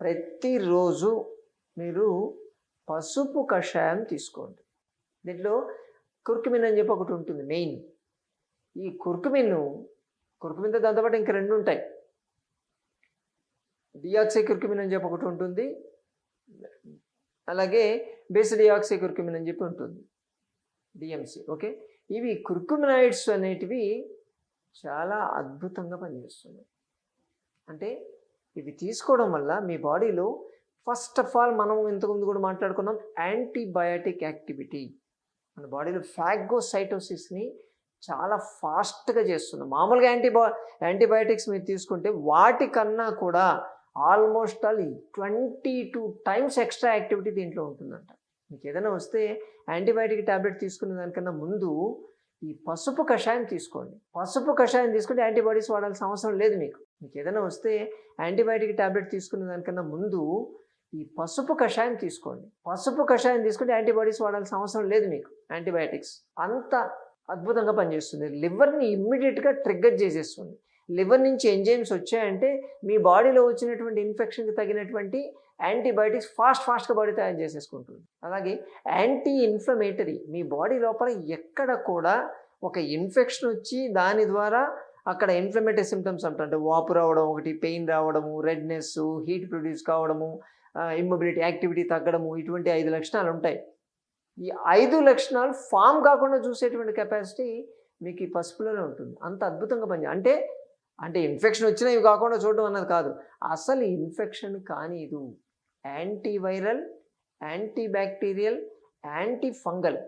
ప్రతిరోజు మీరు పసుపు కషాయం తీసుకోండి. దీంట్లో కుర్కుమిన్ అని చెప్పి ఒకటి ఉంటుంది మెయిన్. ఈ కుర్కుమిన్ కుర్కుమిన్తో దాంతోపాటు ఇంక రెండు ఉంటాయి. డియాక్సీ కుర్కుమిన్ అని చెప్పి ఒకటి ఉంటుంది. అలాగే బేస్ డియాక్సీ కుర్కుమిన్ అని చెప్పి ఉంటుంది. DMC okay? ఇవి కుర్కుమినాయిడ్స్ అనేటివి చాలా అద్భుతంగా పనిచేస్తున్నాయి. అంటే ఇవి తీసుకోవడం వల్ల మీ బాడీలో ఫస్ట్ ఆఫ్ ఆల్ మనం ఇంతకుముందు కూడా మాట్లాడుకున్నాం యాంటీబయాటిక్ యాక్టివిటీ. మన బాడీలో ఫ్యాగోసైటోసిస్ని చాలా ఫాస్ట్గా చేస్తుంది. మామూలుగా యాంటీబా యాంటీబయాటిక్స్ మీరు తీసుకుంటే వాటికన్నా కూడా almost all twenty two times extra activity దీంట్లో ఉంటుందంట. మీకు ఏదైనా వస్తే యాంటీబయాటిక్ ట్యాబ్లెట్ తీసుకునే దానికన్నా ముందు ఈ పసుపు కషాయం తీసుకోండి. పసుపు కషాయం తీసుకుంటే యాంటీబాడీస్ వాడాల్సిన అవసరం లేదు మీకు. మీకు ఏదైనా వస్తే యాంటీబయాటిక్ ట్యాబ్లెట్ తీసుకునే దానికన్నా ముందు ఈ పసుపు కషాయం తీసుకోండి. పసుపు కషాయం తీసుకుంటే యాంటీబాడీస్ వాడాల్సిన అవసరం లేదు మీకు యాంటీబయాటిక్స్. అంత అద్భుతంగా పనిచేస్తుంది. లివర్ని ఇమ్మీడియట్గా ట్రిగ్గర్ చేసేస్తుంది. లివర్ నుంచి ఎంజైమ్స్ వచ్చాయంటే మీ బాడీలో వచ్చినటువంటి ఇన్ఫెక్షన్కి తగినటువంటి యాంటీబయాటిక్స్ ఫాస్ట్ ఫాస్ట్గా బాడీ తయారు చేసేసుకుంటుంది. అలాగే యాంటీ ఇన్ఫ్లమేటరీ మీ బాడీ లోపల ఎక్కడ కూడా ఒక ఇన్ఫెక్షన్ వచ్చి దాని ద్వారా అక్కడ ఇన్ఫ్లమేటరీ సిమ్టమ్స్ అంటే వాపు రావడం ఒకటి పెయిన్ రావడము రెడ్నెస్ హీట్ ప్రొడ్యూస్ కావడము ఇమ్మొబిలిటీ యాక్టివిటీ తగ్గడము ఇటువంటి ఐదు లక్షణాలు ఉంటాయి. ఈ ఐదు లక్షణాలు ఫామ్ కాకుండా చూసేటువంటి కెపాసిటీ మీకు ఈ పసుపులోనే ఉంటుంది. అంత అద్భుతంగా పని అంటే అంటే ఇన్ఫెక్షన్ వచ్చినా ఇవి కాకుండా చూడడం అన్నది కాదు. అసలు infection కానీదు antiviral anti bacterial anti fungal